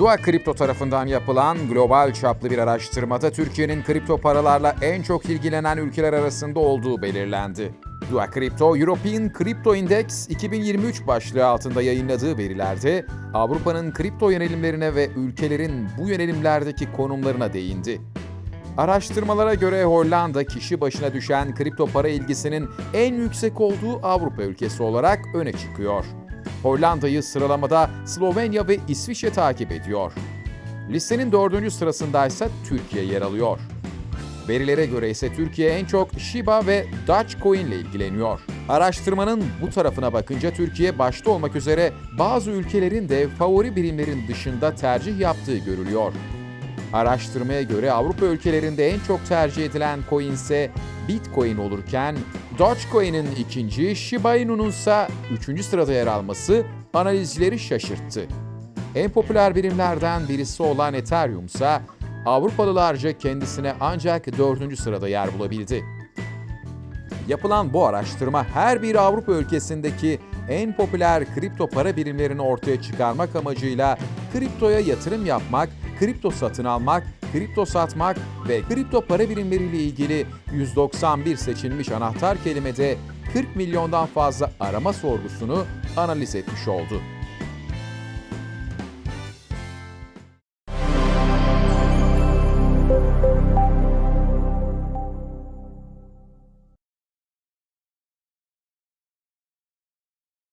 Dua Kripto tarafından yapılan global çaplı bir araştırmada Türkiye'nin kripto paralarla en çok ilgilenen ülkeler arasında olduğu belirlendi. Dua Kripto, European Crypto Index 2023 başlığı altında yayınladığı verilerde Avrupa'nın kripto yönelimlerine ve ülkelerin bu yönelimlerdeki konumlarına değindi. Araştırmalara göre Hollanda kişi başına düşen kripto para ilgisinin en yüksek olduğu Avrupa ülkesi olarak öne çıkıyor. Hollanda'yı sıralamada Slovenya ve İsviçre takip ediyor. Listenin dördüncü sırasındaysa Türkiye yer alıyor. Verilere göre ise Türkiye en çok Shiba ve Dogecoin ile ilgileniyor. Araştırmanın bu tarafına bakınca Türkiye başta olmak üzere bazı ülkelerin de favori birimlerin dışında tercih yaptığı görülüyor. Araştırmaya göre Avrupa ülkelerinde en çok tercih edilen coin ise Bitcoin olurken Dogecoin'in ikinci, Shiba Inu'nun ise üçüncü sırada yer alması analizcileri şaşırttı. En popüler birimlerden birisi olan Ethereum ise Avrupalılarca kendisine ancak dördüncü sırada yer bulabildi. Yapılan bu araştırma her bir Avrupa ülkesindeki en popüler kripto para birimlerini ortaya çıkarmak amacıyla kriptoya yatırım yapmak, kripto satın almak, kripto satmak ve kripto para birimleriyle ilgili 191 seçilmiş anahtar kelimede 40 milyondan fazla arama sorgusunu analiz etmiş oldu.